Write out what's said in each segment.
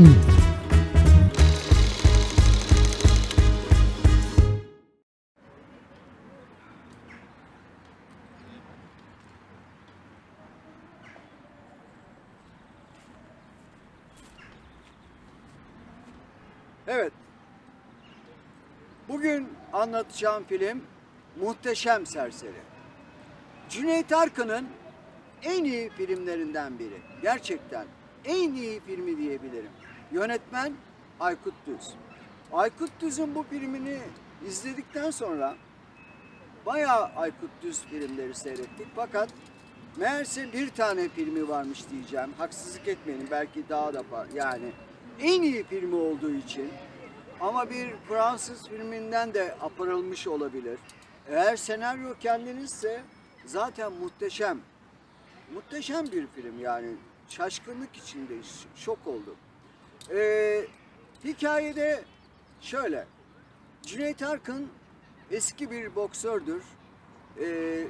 Evet. Bugün anlatacağım film Muhteşem Serseri. Cüneyt Arkın'ın en iyi filmlerinden biri. Gerçekten en iyi filmi diyebilirim. Yönetmen Aykut Düz. Aykut Düz'ün bu filmini izledikten sonra bayağı Aykut Düz filmleri seyrettik. Fakat meğerse bir tane filmi varmış diyeceğim. Haksızlık etmeyelim belki daha da fa- yani en iyi filmi olduğu için ama bir Fransız filminden de aparılmış olabilir. Eğer senaryo kendinizse zaten muhteşem. Muhteşem bir film yani. Şaşkınlık içinde şok oldum. Ee, hikayede şöyle. Cüneyt Arkın eski bir boksördür. Ee,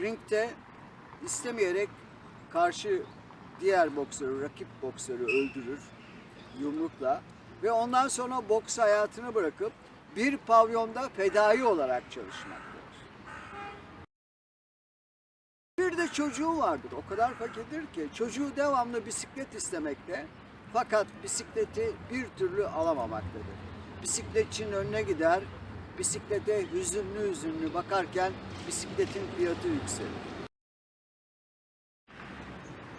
ringte istemeyerek karşı diğer boksörü, rakip boksörü öldürür yumrukla ve ondan sonra boks hayatını bırakıp bir pavyonda fedai olarak çalışmaktadır. Bir de çocuğu vardır. O kadar fakirdir ki çocuğu devamlı bisiklet istemekte fakat bisikleti bir türlü alamamaktadır. Bisikletçinin önüne gider, bisiklete hüzünlü hüzünlü bakarken bisikletin fiyatı yükselir.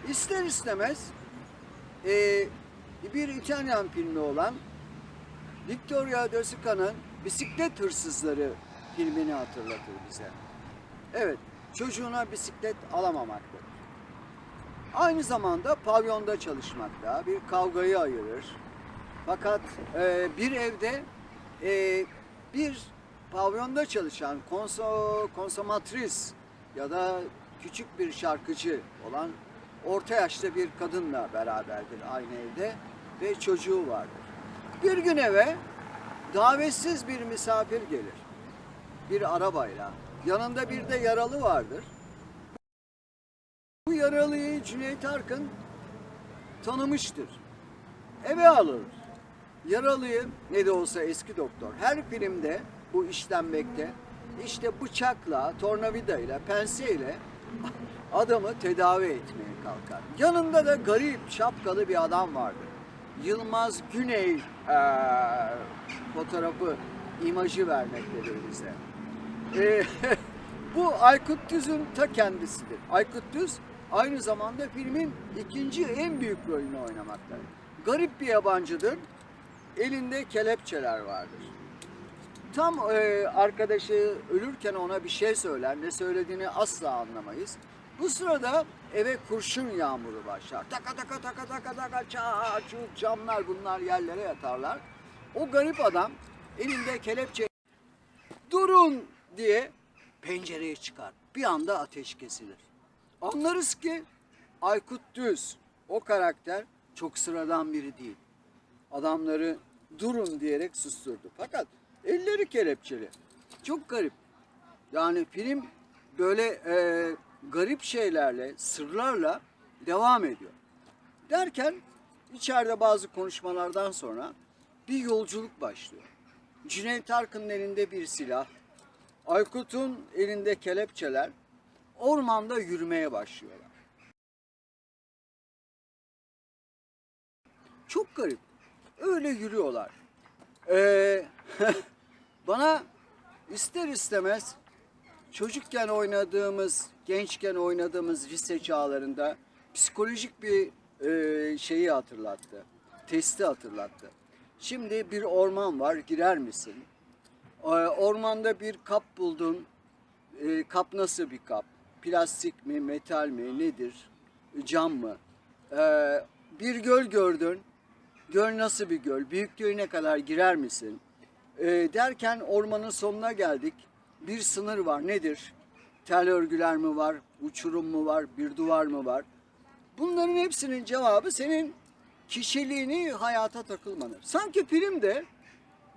İster istemez eee, bir İtalyan filmi olan Vittorio De Sica'nın Bisiklet Hırsızları filmini hatırlatır bize. Evet, çocuğuna bisiklet alamamaktadır. Aynı zamanda pavyonda çalışmakta, bir kavgayı ayırır. Fakat e, bir evde e, bir pavyonda çalışan konso, konsomatris ya da küçük bir şarkıcı olan orta yaşta bir kadınla beraberdir aynı evde ve çocuğu vardır. Bir gün eve davetsiz bir misafir gelir. Bir arabayla. Yanında bir de yaralı vardır. Yaralıyı Cüneyt Arkın tanımıştır. Eve alır. Yaralıyı ne de olsa eski doktor. Her filmde bu işlenmekte. İşte bıçakla, tornavidayla, penseyle adamı tedavi etmeye kalkar. Yanında da garip şapkalı bir adam vardır. Yılmaz Güney eee, fotoğrafı, imajı vermektedir bize. Eee, bu Aykut Düz'ün ta kendisidir. Aykut Düz aynı zamanda filmin ikinci en büyük rolünü oynamaktadır. Garip bir yabancıdır. Elinde kelepçeler vardır. Tam e, arkadaşı ölürken ona bir şey söyler. Ne söylediğini asla anlamayız. Bu sırada eve kurşun yağmuru başlar. Taka taka taka taka taka çut camlar bunlar yerlere yatarlar. O garip adam elinde kelepçe durun diye pencereye çıkar. Bir anda ateş kesilir. Anlarız ki Aykut Düz o karakter çok sıradan biri değil adamları durun diyerek susturdu. Fakat elleri kelepçeli. Çok garip. Yani film böyle e, garip şeylerle, sırlarla devam ediyor. Derken içeride bazı konuşmalardan sonra bir yolculuk başlıyor. Cüneyt Arkın'ın elinde bir silah, Aykut'un elinde kelepçeler ormanda yürümeye başlıyorlar. Çok garip. Öyle yürüyorlar. Ee, bana ister istemez çocukken oynadığımız, gençken oynadığımız lise çağlarında psikolojik bir e, şeyi hatırlattı. Testi hatırlattı. Şimdi bir orman var, girer misin? Ee, ormanda bir kap buldun. Ee, kap nasıl bir kap? Plastik mi, metal mi, nedir? Cam mı? Ee, bir göl gördün. Göl nasıl bir göl? Büyüklüğüne kadar girer misin? Ee, derken ormanın sonuna geldik. Bir sınır var. Nedir? Tel örgüler mi var? Uçurum mu var? Bir duvar mı var? Bunların hepsinin cevabı senin kişiliğini hayata takılmanı. Sanki filmde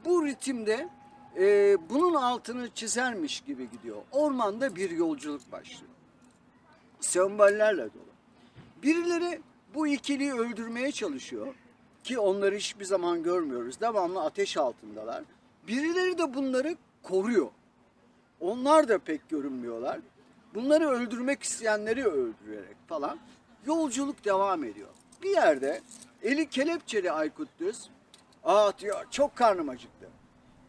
bu ritimde e, bunun altını çizermiş gibi gidiyor. Ormanda bir yolculuk başlıyor. Sembollerle dolu. Birileri bu ikiliyi öldürmeye çalışıyor. ki onları hiçbir zaman görmüyoruz. Devamlı ateş altındalar. Birileri de bunları koruyor. Onlar da pek görünmüyorlar. Bunları öldürmek isteyenleri öldürerek falan yolculuk devam ediyor. Bir yerde eli kelepçeli Aykut Düz, aa çok karnım acıktı.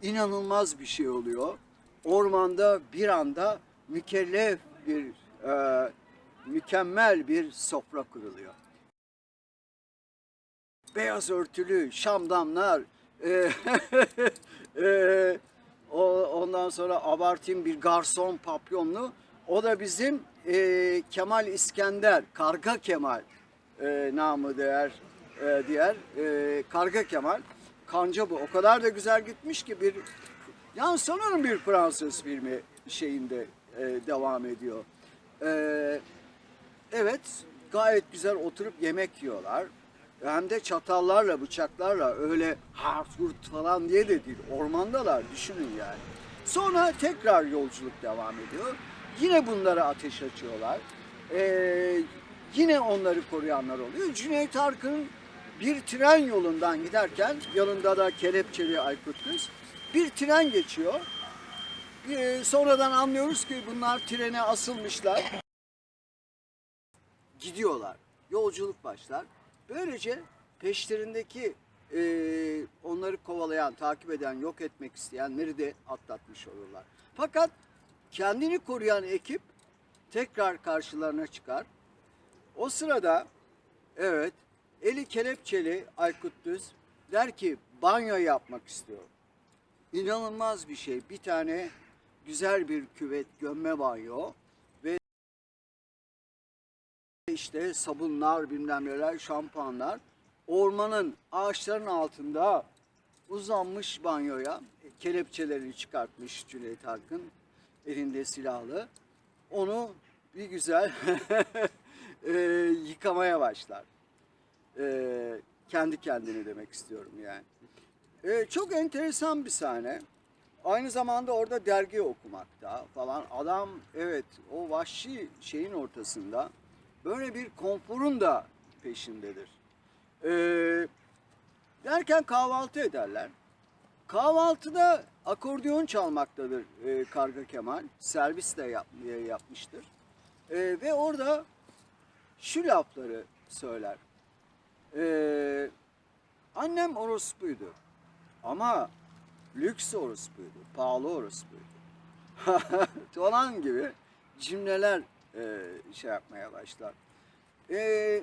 İnanılmaz bir şey oluyor. Ormanda bir anda mükellef bir, e, mükemmel bir sofra kuruluyor. Beyaz örtülü, şamdanlar, e, e, o, ondan sonra abartayım bir garson papyonlu. O da bizim e, Kemal İskender, Karga Kemal e, namı değer e, diğer e, Karga Kemal. Kanca bu. O kadar da güzel gitmiş ki bir yani sanırım bir Fransız filmi şeyinde e, devam ediyor. E, evet gayet güzel oturup yemek yiyorlar. Hem de çatallarla, bıçaklarla öyle hart hurt falan diye de değil. Ormandalar düşünün yani. Sonra tekrar yolculuk devam ediyor. Yine bunlara ateş açıyorlar. Ee, yine onları koruyanlar oluyor. Cüneyt Arkın'ın bir tren yolundan giderken yanında da kelepçeli Aykut Düz bir tren geçiyor. Ee, sonradan anlıyoruz ki bunlar trene asılmışlar. Gidiyorlar. Yolculuk başlar. Böylece peşlerindeki e, onları kovalayan, takip eden, yok etmek isteyenleri de atlatmış olurlar. Fakat kendini koruyan ekip tekrar karşılarına çıkar. O sırada evet eli kelepçeli Aykut Düz der ki banyo yapmak istiyor. İnanılmaz bir şey. Bir tane güzel bir küvet gömme banyo işte sabunlar bilmem neler şampuanlar ormanın ağaçların altında uzanmış banyoya kelepçelerini çıkartmış Cüneyt Arkın elinde silahlı onu bir güzel e, yıkamaya başlar. E, kendi kendine demek istiyorum yani. E, çok enteresan bir sahne. Aynı zamanda orada dergi okumakta falan. Adam evet o vahşi şeyin ortasında böyle bir konforun da peşindedir. E, derken kahvaltı ederler. Kahvaltıda akordeon çalmaktadır e, Karga Kemal. Servis de yap, e, yapmıştır. E, ve orada şu lafları söyler. E, annem orospuydu. Ama lüks orospuydu, pahalı orospuydu. falan gibi cümleler e, şey yapmaya başlar. E,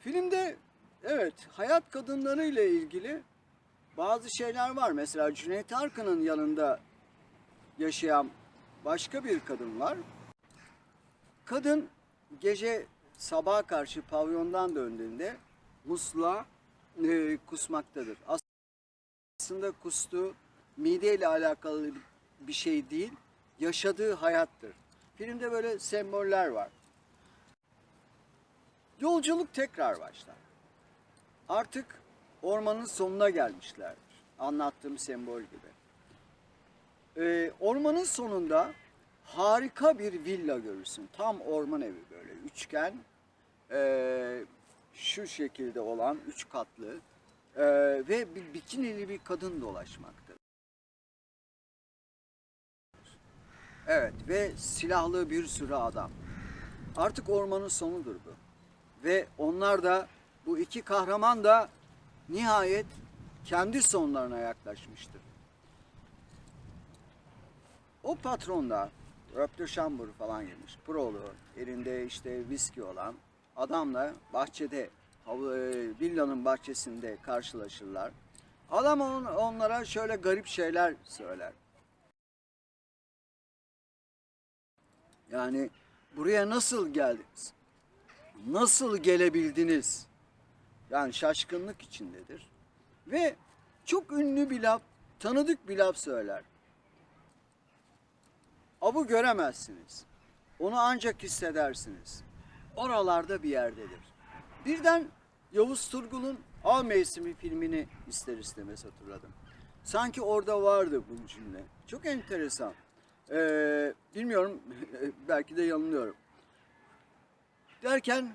filmde evet hayat kadınları ile ilgili bazı şeyler var. Mesela Cüneyt Arkın'ın yanında yaşayan başka bir kadın var. Kadın gece sabaha karşı pavyondan döndüğünde musluğa e, kusmaktadır. Aslında kustu mideyle alakalı bir şey değil, yaşadığı hayattır. Filmde böyle semboller var. Yolculuk tekrar başlar. Artık ormanın sonuna gelmişlerdir. Anlattığım sembol gibi. Ee, ormanın sonunda harika bir villa görürsün. Tam orman evi böyle üçgen, ee, şu şekilde olan üç katlı ee, ve bir bikinili bir kadın dolaşmaktadır. Evet ve silahlı bir sürü adam. Artık ormanın sonudur bu. Ve onlar da bu iki kahraman da nihayet kendi sonlarına yaklaşmıştır. O patron da Röptür falan girmiş. Prolu, elinde işte viski olan adamla bahçede, e, villanın bahçesinde karşılaşırlar. Adam on- onlara şöyle garip şeyler söyler. Yani buraya nasıl geldiniz? Nasıl gelebildiniz? Yani şaşkınlık içindedir. Ve çok ünlü bir laf, tanıdık bir laf söyler. Avı göremezsiniz. Onu ancak hissedersiniz. Oralarda bir yerdedir. Birden Yavuz Turgul'un Av Mevsimi filmini ister istemez hatırladım. Sanki orada vardı bu cümle. Çok enteresan. Ee, bilmiyorum belki de yanılıyorum. Derken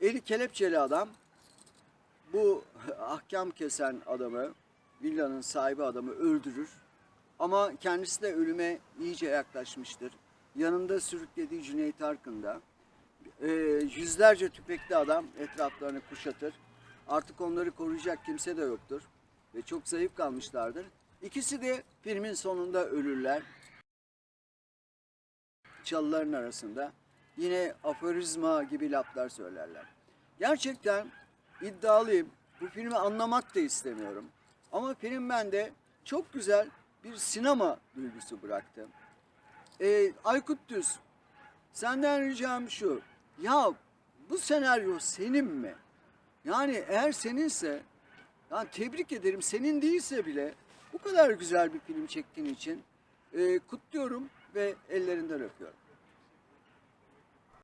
eli kelepçeli adam bu ahkam kesen adamı, villanın sahibi adamı öldürür. Ama kendisi de ölüme iyice yaklaşmıştır. Yanında sürüklediği Cüneyt Arkın'da. Ee, yüzlerce tüfekli adam etraflarını kuşatır. Artık onları koruyacak kimse de yoktur. Ve çok zayıf kalmışlardır. İkisi de filmin sonunda ölürler. Çalıların arasında. Yine aforizma gibi laflar söylerler. Gerçekten iddialıyım. Bu filmi anlamak da istemiyorum. Ama film bende çok güzel bir sinema duygusu bıraktı. Ee, Aykut Düz, senden ricam şu. Ya bu senaryo senin mi? Yani eğer seninse, yani tebrik ederim. Senin değilse bile bu kadar güzel bir film çektiğin için e, kutluyorum ve ellerinden öpüyorum.